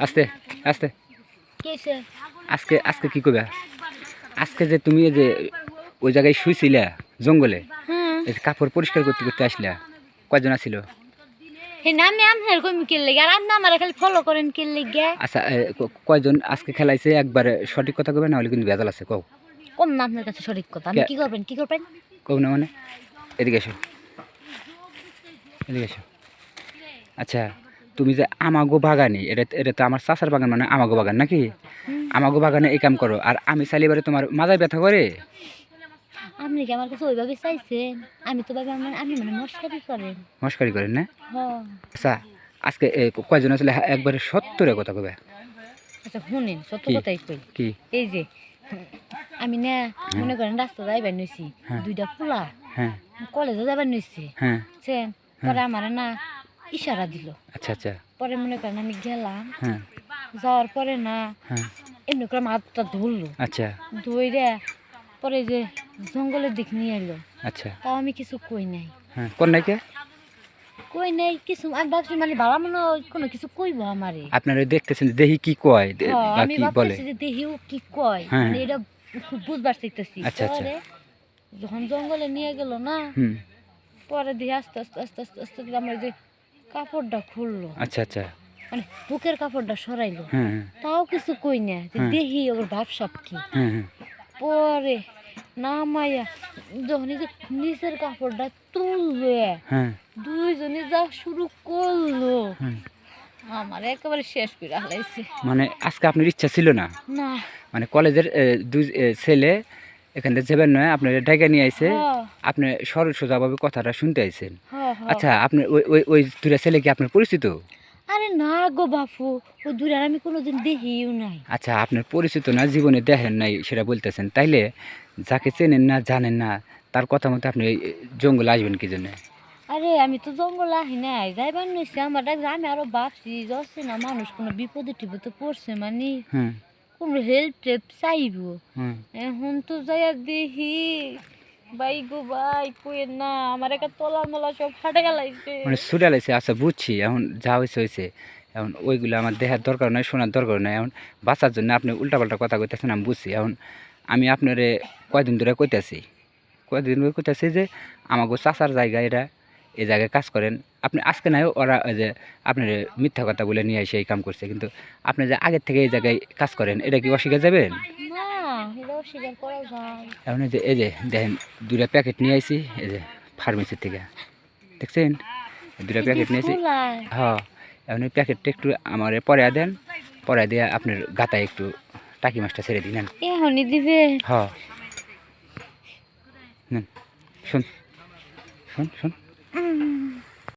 আস্তে আস্তে। আজকে আজকে কি করবে আজকে যে তুমি যে ওই জায়গায় শুইছিলা জঙ্গলে হ্যাঁ। কাপড় পরিষ্কার করতে করতে আসলা কয়জন লেগে আচ্ছা কয়জন আজকে খেলাইছে? একবারে সঠিক কথা কবে না হলে কিন্তু ভেজাল আছে কও। কোন না আপনার কাছে সঠিক কথা আপনি কি করবেন কি করবেন? কও না মানে? এদিকে এসো। এদিকে এসো। আচ্ছা তুমি যে আমাগো বাগানে এটা এটা তো আমার চাষার বাগান মানে আমাগো বাগান নাকি। আমাগো বাগানে এই কাম করো। আর আমি চালিবারে তোমার মাথায় ব্যথা করে? আপনি কি আমার কাছে ওইভাবে চাইছেন? আমি তো ভাবে আমার আপনি মানে মস্কারি করেন। মস্কারি করেন না? আচ্ছা আজকে কয়জন আসলে হ্যাঁ, একবারে সত্তরে কথা কবে? আচ্ছা শুনেন সত্য কি? কথাই কই। কি? এই যে আমি না মনে করেন রাস্তা যাইবার নইছি হ্যাঁ। দুইটা পোলা হ্যাঁ। কলেজে যাবার নইছি হ্যাঁ। বুঝছেন পরে আমার না ইশারা দিল আচ্ছা আচ্ছা পরে মনে করেন আমি গেলাম হ্যাঁ যাওয়ার পরে না হ্যাঁ এমনি করে মাথা ধরলো আচ্ছা ধইরে পরে যে জঙ্গলের দিক নিয়ে এলো আচ্ছা তাও আমি কিছু কই নাই হ্যাঁ কোন নাকি কই নাই কিছু আমি ভাবছি মানে ভালো মনে কোনো কিছু কইব আমারে আপনারা দেখতেছেন দেহি কি কয় হ্যাঁ, আমি ভাবতেছি যে দেহিও কি কয় হ্যাঁ। মানে এটা বুঝবার চাইতেছি আচ্ছা, আচ্ছা। পরে যখন জঙ্গলে নিয়ে গেল না পরে দিয়ে আস্তে আস্তে আস্তে আস্তে আস্তে আমার যে কাপড়টা খুললো। আচ্ছা আচ্ছা। মানে বুকের কাপড়টা সরাইলো। হ্যাঁ হ্যাঁ। তাও কিছু কই না হ্যাঁ। দেহি ওর ভাবসাব কি। পরে নামাইয়া যখন যে নিচের কাপড়টা তুললো দুইজনে যা শুরু করল আমার একেবারে শেষ করে হালাইছে মানে আজকে আপনার ইচ্ছা ছিল না? না। মানে কলেজের দুই ছেলে এখান থেকে যাবেন নয় আপনার ডেকে নিয়ে আইছে। হ্যাঁ, আপনি সরল সোজাভাবে কথাটা শুনতে আইছেন। আচ্ছা আপনি ওই ওই ওই দুটা ছেলে কি আপনার পরিচিত? আরে না গো বাপু ও দূরে আমি কোনোদিন দেখিও নাই। আচ্ছা আপনার পরিচিত না জীবনে দেখেন নাই সেটা বলতেছেন। তাইলে যাকে চেনেন না জানেন না তার কথা মতো আপনি জঙ্গল আসবেন কি জন্য আরে আমি তো জঙ্গল আহি নাই যাইবার নইছি আমার ডাক আমি আরও ভাবছি যাচ্ছে না মানুষ কোনো বিপদে টিপদে পড়ছে মানে কোনো হেল্প টেল্প চাইব এখন তো যাইয়া দেখি বাই গো বাই কই না, আমার একটা তলা মলা সব ফাটে গেলাইছে। মানে ছুটে লাইছে আচ্ছা বুঝছি, এখন যা হয়েছে হয়েছে এখন ওইগুলো আমার দেখার দরকার নয় শোনার দরকার নয় এখন বাঁচার জন্য আপনি উল্টাপাল্টা কথা কইতেছেন, আমি বুঝছি। এখন আমি আপনারে কয়দিন ধরে কইতেছি, কয়দিন ধরে কইতেছি যে আমাকে চাষার জায়গা এটা এই জায়গায় কাজ করেন। আপনি আজকে নাই, ওরা যে আপনার মিথ্যা কথা বলে নিয়ে এসে এই কাম করছে, কিন্তু আপনি যে আগের থেকে এই জায়গায় কাজ করেন, এটা কি অস্বীকার যাবেন? স্বীকার করা যায় এখন এই যে এই যে দেখেন দুটা প্যাকেট নিয়ে আইছি এই যে ফার্মেসি থেকে। দেখছেন? দুটা প্যাকেট নিয়েছি ফুলায় হ্যাঁ এখন এই প্যাকেটটা একটু আমার পরে দেন। পরে দিয়ে আপনার গাতায় একটু টাকি মাছটা ছেড়ে দিন এখনই দিবে। হ্যাঁ। শুন। শুন শুন।